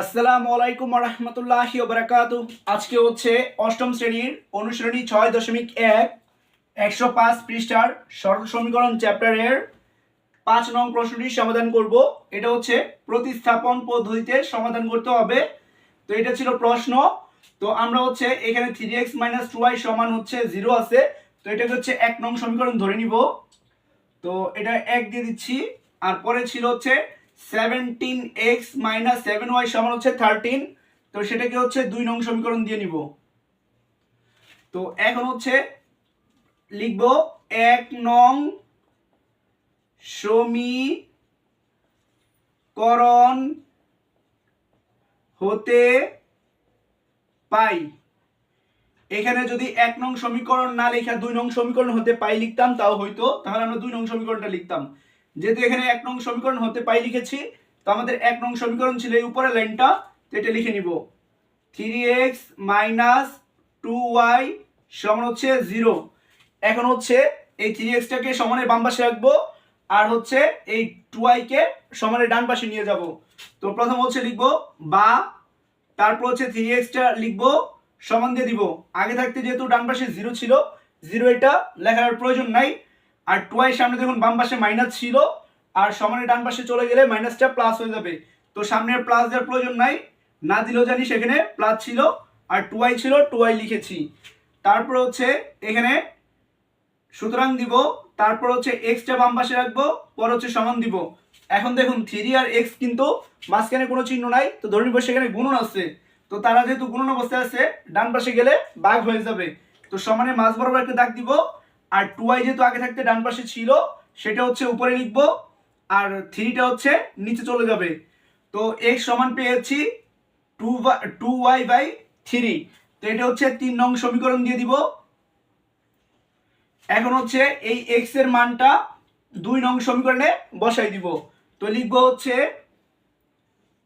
আসসালামু আলাইকুম রহমতুল্লাহি বারাকাত আজকে হচ্ছে অষ্টম শ্রেণির অনুশ্রেণী ছয় দশমিক এক, একশো পাঁচ পৃষ্ঠার সরল সমীকরণ চ্যাপ্টারের পাঁচ নং প্রশ্নটি সমাধান করব। এটা হচ্ছে প্রতিস্থাপন পদ্ধতিতে সমাধান করতে হবে। তো এটা ছিল প্রশ্ন। তো আমরা হচ্ছে এখানে three x minus two y সমান হচ্ছে জিরো আছে। তো এটাকে হচ্ছে এক নং সমীকরণ ধরে নিব। তো এটা এক দিয়ে দিচ্ছি। আর পরে ছিল হচ্ছে seventeen x minus seven y সমান হচ্ছে থার্টিন তো সেটাকে হচ্ছে দুই নং সমীকরণ দিয়ে নিব। তো এখন হচ্ছে লিখব এক নং সমীকরণ হতে পাই। এখানে যদি এক নং সমীকরণ না লেখা দুই নং সমীকরণ হতে পাই লিখতাম, তাও হয়তো তাহলে আমরা দুই নং সমীকরণটা লিখতাম। যেহেতু এখানে এক নং সমীকরণ হতে পাই লিখেছি, তো আমাদের এক নং সমীকরণ ছিল এই উপরের লাইনটা, তো এটা লিখে নিব। Three x minus two y সমান হচ্ছে জিরো এখন হচ্ছে এই থ্রি এক্সটাকে সমানের বাম পাশে রাখব, আর হচ্ছে এই টু ওয়াইকে সমানের ডান পাশে নিয়ে যাব। তো প্রথম হচ্ছে লিখব বা, তারপর হচ্ছে থ্রি এক্সটা লিখব, সমান দিয়ে দিব। আগে থাকতে যেহেতু ডান পাশে জিরো ছিল জিরো এটা লেখার প্রয়োজন নাই। আর টু এর সামনে দেখুন বাম পাশে মাইনাস ছিল, আর সমানের ডান পাশে চলে গেলে মাইনাসটা প্লাস হয়ে যাবে। তো সামনের প্লাস দেওয়ার প্রয়োজন নাই। না দিলেও জানি সেখানে প্লাস ছিল, আর টু আই ছিল টু আই লিখেছি। তারপর হচ্ছে এখানে সুতরাং দিব, তারপর হচ্ছে এক্সটা বাম পাশে রাখব, পর হচ্ছে সমান দিব। এখন দেখুন থ্রি আর এক্স কিন্তু মাঝখানে কোনো চিহ্ন নাই, তো ধরে নিব সেখানে গুণন আছে। তো তারা যেহেতু গুণন অবস্থায় আছে, ডান পাশে গেলে বাঘ হয়ে যাবে। তো সমানে মাঝ বরাবর একটা দাগ দিব আর টু আই যেহেতু আগে থাকতে ডান পাশে ছিল, সেটা হচ্ছে উপরে লিখব, আর থ্রিটা হচ্ছে নিচে চলে যাবে। তো এক্স সমান পেয়েছি two two y by three. তো এটা হচ্ছে তিন নং সমীকরণ দিয়ে দিব। এখন হচ্ছে এই এক্সের মানটা দুই নং সমীকরণে বসাই দিব। তো লিখব হচ্ছে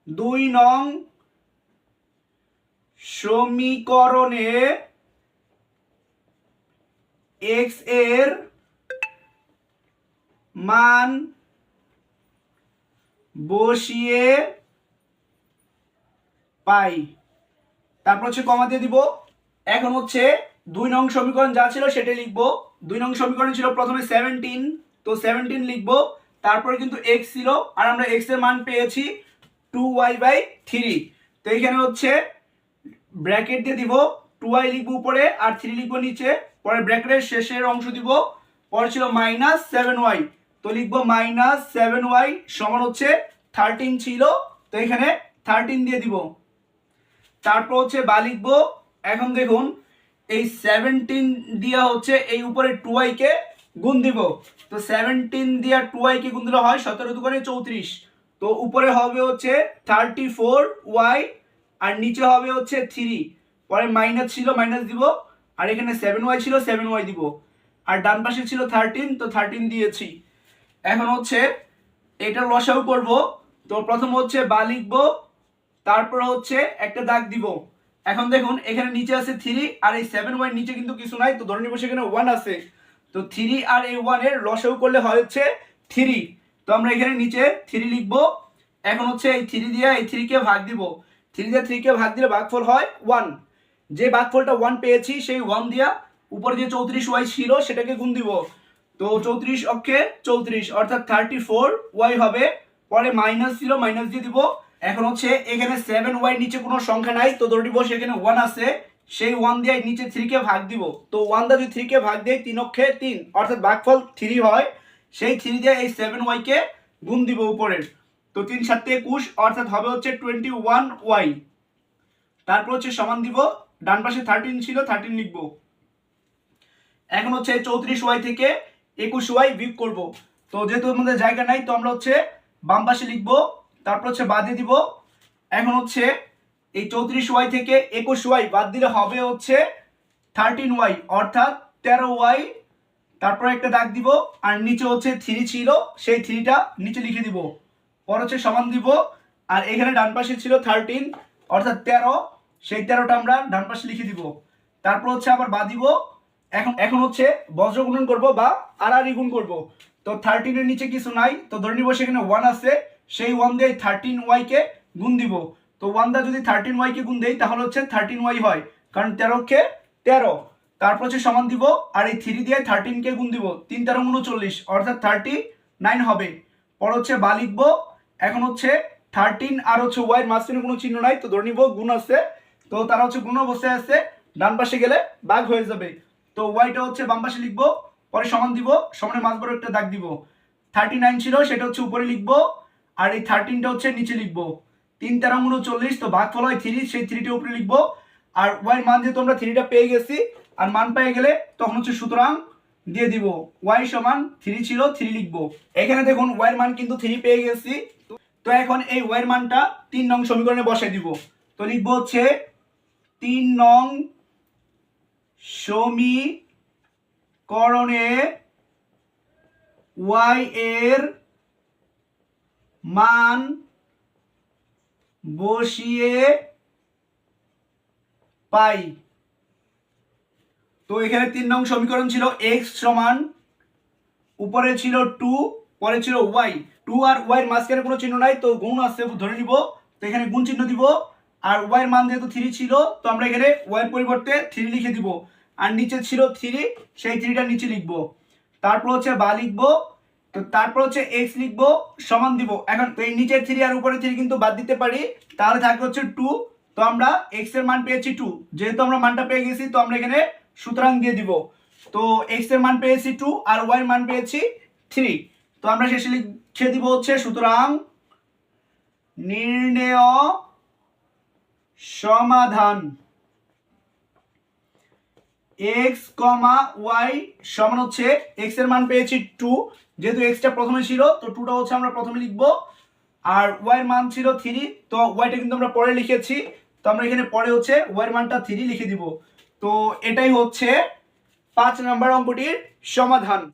দুই নং সমীকরণে এক্সের মান বসিয়ে পাই। তারপর হচ্ছে কমা দিয়ে দিব। এখন হচ্ছে দুই নং সমীকরণ যা ছিল সেটা লিখব। দুই নং সমীকরণ ছিল প্রথমে সেভেন্টিন তো সেভেন্টিন লিখব। তারপরে কিন্তু এক্স ছিল, আর আমরা এক্সের মান পেয়েছি টু ওয়াই বাই থ্রি তো এইখানে হচ্ছে ব্র্যাকেট দিয়ে দিব। টু ওয়াই লিখব উপরে আর থ্রি লিখব নিচে পরে ব্র্যাকেটের শেষের অংশ দিব। পরে ছিল মাইনাস সেভেন ওয়াই তো লিখব মাইনাস সেভেন ওয়াই সমান হচ্ছে থার্টিন ছিল, তো এখানে থার্টিন দিয়ে দিব। তারপর হচ্ছে বা লিখব, এখন দেখুন, এই সেভেন্টিন দিয়া হচ্ছে এই উপরে টু কে গুণ দিব। তো সেভেন্টিন দিয়া টু কে গুণ দিলে হয় সতেরো দু করে চৌত্রিশ। তো উপরে হবে হচ্ছে থার্টি ফোর ওয়াই আর নিচে হবে হচ্ছে থ্রি পরে মাইনাস ছিল মাইনাস দিব, আর এখানে সেভেন ওয়াই ছিল সেভেন ওয়াই দিব। আর ডান পাশে ছিল থার্টিন তো থার্টিন দিয়েছি। এখন হচ্ছে এটা লসাও করব। তো প্রথম হচ্ছে বা লিখব, তারপর হচ্ছে একটা দাগ দিব। এখন দেখুন, এখানে নিচে আছে থ্রি আর এই সেভেন ওয়াই নিচে কিন্তু কিছু নাই, তো ধরে নিব সেখানে ওয়ান আছে। তো থ্রি আর এই ওয়ানের লসাও করলে হয় হচ্ছে থ্রি তো আমরা এখানে নিচে থ্রি লিখব। এখন হচ্ছে এই থ্রি দিয়ে এই থ্রিকে ভাগ দিব। থ্রি দিয়ে থ্রিকে ভাগ দিলে ভাগফল হয় ওয়ান যে ভাগফলটা ওয়ান পেয়েছি, সেই ওয়ান দিয়া উপরে যে চৌত্রিশ ওয়াই ছিল, সেটাকে গুণ দিব। তো চৌত্রিশ অক্ষে চৌত্রিশ, অর্থাৎ থার্টি ফোর ওয়াই হবে। পরে মাইনাস ছিল মাইনাস দিয়ে দিব। এখন হচ্ছে এখানে সেভেন ওয়াই নিচে কোনো সংখ্যা নাই, তো ধরে দিব সেখানে ওয়ান আছে। সেই ওয়ান দিয়ে নিচে থ্রিকে ভাগ দিব। তো ওয়ান দা যদি থ্রিকে ভাগ দেয় তিন অক্ষে তিন, অর্থাৎ ভাগফল থ্রি হয়, সেই থ্রি দিয়ে এই সেভেন ওয়াইকে গুণ দিব উপরের তো তিন সাতে একুশ, অর্থাৎ হবে হচ্ছে টোয়েন্টি ওয়ান ওয়াই তারপর হচ্ছে সমান দিব ডান পাশে থার্টিন ছিল থার্টিন লিখব। এখন হচ্ছে চৌত্রিশ ওয়াই থেকে একুশ ওয়াই বিয়োগ করব। তো যেহেতু আমাদের জায়গা নাই, তো আমরা হচ্ছে বাম পাশে লিখব, তারপর হচ্ছে বাদে দিব। এখন হচ্ছে এই চৌত্রিশ ওয়াই থেকে একুশ ওয়াই বাদ দিলে হবে হচ্ছে থার্টিন ওয়াই অর্থাৎ তেরো ওয়াই তারপর একটা দাগ দিব, আর নিচে হচ্ছে থ্রি ছিল, সেই থ্রিটা নিচে লিখে দিব। পর হচ্ছে সমান দিব, আর এখানে ডান পাশে ছিল থার্টিন অর্থাৎ তেরো সেই তেরোটা আমরা ডান পাশে লিখে দিব। তারপর হচ্ছে আবার বা দিব। এখন এখন হচ্ছে বজ্র গুণন করব বা আর গুণ করব। তো থার্টিনের নিচে কিছু নাই। তো ধরে নিব সেখানে ওয়ান আছে। সেই ওয়ান দিয়ে থার্টিন ওয়াইকে গুণ দিব। তো ওয়ান দা যদি থার্টিন ওয়াইকে গুণ দেই, তাহলে হচ্ছে থার্টিন ওয়াই হয়। কারণ তেরোকে তেরো। তারপর হচ্ছে সমান দিব আর এই থ্রি দিয়ে থার্টিনকে গুণ দিব। তিন তেরো উনচল্লিশ অর্থাৎ থার্টি নাইন হবে। পর হচ্ছে বা লিখব। এখন হচ্ছে থার্টিন আর হচ্ছে ওয়াইয়ের মাঝখানে কোনো চিহ্ন নাই। তো ধরে নিব গুণ আছে তো তারা হচ্ছে গুণ অবস্থায় আছে, ডান পাশে গেলে বাঘ হয়ে যাবে। তো ওয়াইটা হচ্ছে বাম পাশে লিখব, পরে সমান দিব, সমানের মাঝ বড় একটা দাগ দিব। থার্টি নাইন ছিল, সেটা হচ্ছে উপরে লিখব, আর এই থার্টিনটা হচ্ছে নিচে লিখব। তিন তেরো উনচল্লিশ তো ভাগ ফল হয় থ্রি সেই থ্রিটা উপরে লিখব। আর ওয়াই মান যেহেতু আমরা থ্রিটা পেয়ে গেছি, আর মান পেয়ে গেলে তখন হচ্ছে সুতরাং দিয়ে দিব। ওয়াই সমান থ্রি ছিল থ্রি লিখব। এখানে দেখুন ওয়াইয়ের মান কিন্তু থ্রি পেয়ে গেছি। তো এখন এই ওয়াইয়ের মানটা তিন নং সমীকরণে বসাই দিব। তো লিখব হচ্ছে তিন নং সমীকরণে ওয়াই এর মান বসিয়ে পাই। তো এখানে তিন নং সমীকরণ ছিল এক্স সমান, উপরে ছিল টু পরে ছিল ওয়াই টু আর ওয়াই মাঝখানে কোনো চিহ্ন নাই, তো গুণ আছে, ধরে নিব। তো এখানে গুণ চিহ্ন দিব। আর ওয়াই মান যেহেতু থ্রি ছিল, তো আমরা এখানে ওয়াই এর পরিবর্তে থ্রি লিখে দিব। আর নিচে ছিল থ্রি সেই থ্রিটা নিচে লিখব। তারপর হচ্ছে বা লিখব, তো তারপর হচ্ছে এক্স লিখব, সমান দিব। এখন এই নিচের থ্রি আর উপরে থ্রি কিন্তু বাদ দিতে পারি, তাহলে থাকবে হচ্ছে টু তো আমরা এক্সের মান পেয়েছি টু যেহেতু আমরা মানটা পেয়ে গেছি, তো আমরা এখানে সুতরাং দিয়ে দিব। তো এক্সের মান পেয়েছি টু আর ওয়াই মান পেয়েছি থ্রি তো আমরা শেষে লিখে দিব হচ্ছে সুতরাং নির্ণেয় সমাধান। এক্স কমা ওয়াই সমান হচ্ছে এক্সের মান পেয়েছি টু যেহেতু এক্সটা প্রথমে ছিল, তো টুটা হচ্ছে আমরা প্রথমে লিখব। আর ওয়াই এর মান ছিল থ্রি তো ওয়াইটা কিন্তু আমরা পরে লিখেছি। তো আমরা এখানে পরে হচ্ছে ওয়াই এর মানটা থ্রি লিখে দিব। তো এটাই হচ্ছে পাঁচ নাম্বার অঙ্কটির সমাধান।